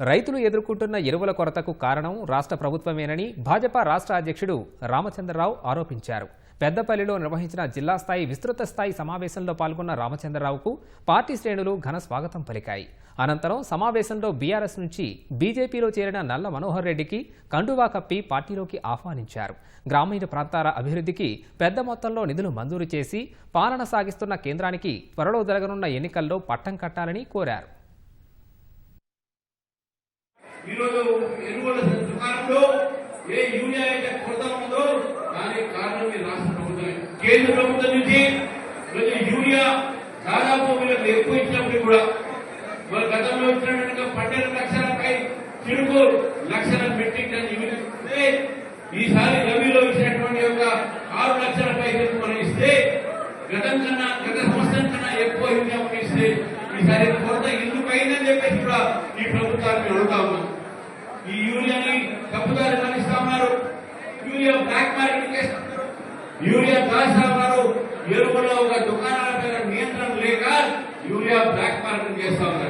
రైతులు ఎదుర్కొంటున్న ఎరువుల కొరతకు కారణం రాష్ట్ర ప్రభుత్వమేనని భాజపా రాష్ట్ర అధ్యక్షుడు రామచంద్రరావు ఆరోపించారు. పెద్దపల్లిలో నిర్వహించిన జిల్లా స్థాయి విస్తృత స్థాయి సమావేశంలో పాల్గొన్న రామచంద్రరావుకు పార్టీ శ్రేణులు ఘన స్వాగతం పలికాయి. అనంతరం సమావేశంలో బీఆర్ఎస్ నుంచి బీజేపీలో చేరిన నల్ల మనోహర్ రెడ్డికి కండువా కప్పి పార్టీలోకి ఆహ్వానించారు. గ్రామీణ ప్రాంతాల అభివృద్ధికి పెద్ద మొత్తంలో నిధులు మంజూరు చేసి పాలన సాగిస్తున్న కేంద్రానికి త్వరలో జరగనున్న ఎన్నికల్లో పట్టం కట్టాలని కోరారు. ఈరోజు ఎరువుల దుకాణంలో ఏ యూరియా అయితే కొరత ఉందో దానికి కారణం ఈ రాష్ట్ర ప్రభుత్వమే. కేంద్ర ప్రభుత్వం నుంచి ఈరోజు యూరియా దాదాపు వీళ్ళకి ఎక్కువ ఇచ్చినప్పుడు కూడా మరి గతంలో ఇచ్చినట్టుగా పన్నెండు లక్షలపై చిరుకు లక్షల మెట్రిక్ టన్ యూరియా ఈసారి రవిలో ఇచ్చినటువంటి యొక్క ఆరు లక్షల పైసలు మనం ఇస్తే గతం కన్నా గత సంవత్సరం కన్నా ఎక్కువ యూరియా మనం ఇస్తే ఈసారి కొరత ఎందుకైందని చెప్పేసి కూడా ఈ ప్రభుత్వాన్ని అడుగుతా ఉన్నాం ఈ యూరియాని తప్పుదారి మనిస్తా ఉన్నారు యూరియా బ్లాక్ మార్కెట్ చేస్తున్నారు యూరియా దాస్తా ఉన్నారు ఎరువుల ఒక దుకాణాల మీద నియంత్రణ లేక యూరియా బ్లాక్ మార్కెట్ చేస్తా ఉన్నారు.